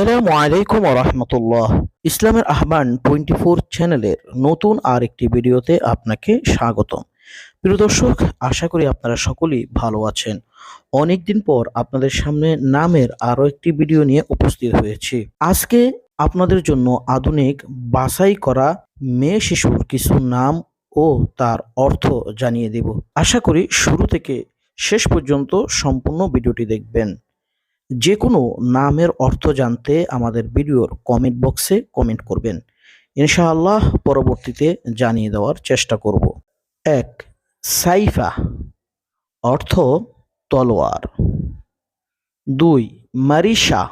আসসালামু আলাইকুম রহমতুল্লাহ। ইসলামের আহ্বান টোয়েন্টি ফোর চ্যানেলের নতুন আর একটি ভিডিওতে আপনাকে স্বাগতম। প্রিয় দর্শক, আশা করি আপনারা সকলেই ভালো আছেন। অনেকদিন পর আপনাদের সামনে নামের আরও একটি ভিডিও নিয়ে উপস্থিত হয়েছি। আজকে আপনাদের জন্য আধুনিক বাছাই করা মেয়ে শিশুর কিছু নাম ও তার অর্থ জানিয়ে দেব। আশা করি শুরু থেকে শেষ পর্যন্ত সম্পূর্ণ ভিডিওটি দেখবেন। যে কোনো নামের অর্থ জানতে আমাদের ভিডিওর কমেন্ট বক্সে কমেন্ট করবেন। ইনশাআল্লাহ পরবর্তীতে জানিয়ে দেওয়ার চেষ্টা করব। এক, সাইফা, অর্থ তলোয়ার। দুই, মারিশা,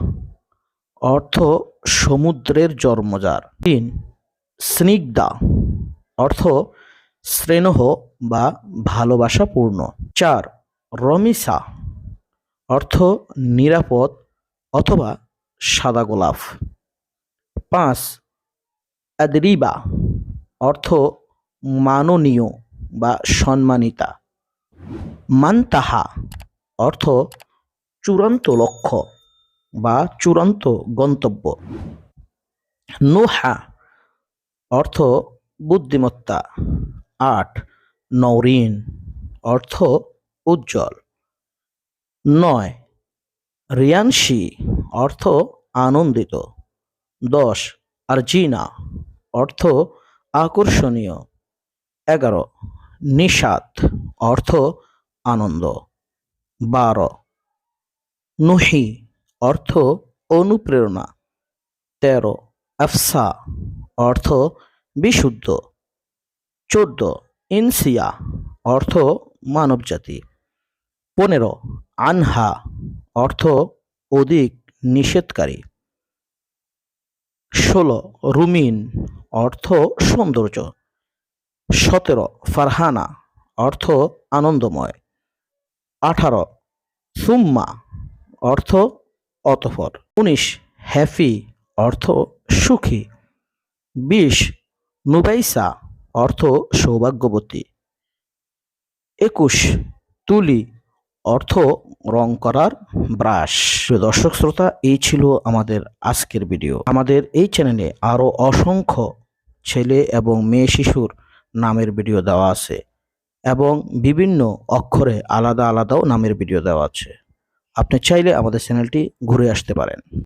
অর্থ সমুদ্রের জন্মজার। তিন, স্নিগ্ধা, অর্থ স্নেহ বা ভালোবাসাপূর্ণ। চার, রমিসা অর্থ নিরাপদ অথবা সাদা গোলাপ। পাঁচ আদরিবা অর্থ মাননীয় বা সম্মানিতা। মানতাহা, অর্থ চূড়ান্ত লক্ষ্য বা চূড়ান্ত গন্তব্য। নুহা, অর্থ বুদ্ধিমত্তা। আট নৌরিন অর্থ উজ্জ্বল। নয়। রিয়ানশি অর্থ আনন্দিত। দশ। আরজিনা অর্থ আকর্ষণীয়। এগারো। নিষাদ অর্থ আনন্দ। বারো। নুহি অর্থ অনুপ্রেরণা। তেরো। আফসা অর্থ বিশুদ্ধ। চোদ্দ। ইনসিয়া অর্থ মানবজাতি। পনেরো। আনহা, অর্থ অধিক নিষেধকারী। ষোলো, রুমিন, অর্থ সৌন্দর্য। সতেরো, ফারহানা, অর্থ আনন্দময়। আঠারো, সুম্মা, অর্থ অতফর উনিশ, হ্যাফি, অর্থ সুখী। বিশ, নুবাইসা, অর্থ সৌভাগ্যবতী। একুশ, তুলি, অর্থ রং করার ব্রাশ। দর্শক শ্রোতা, এই ছিল আমাদের আজকের ভিডিও। আমাদের এই চ্যানেলে আরও অসংখ্য ছেলে এবং মেয়ে শিশুর নামের ভিডিও দেওয়া আছে এবং বিভিন্ন অক্ষরে আলাদা আলাদাও নামের ভিডিও দেওয়া আছে। আপনি চাইলে আমাদের চ্যানেলটি ঘুরে আসতে পারেন।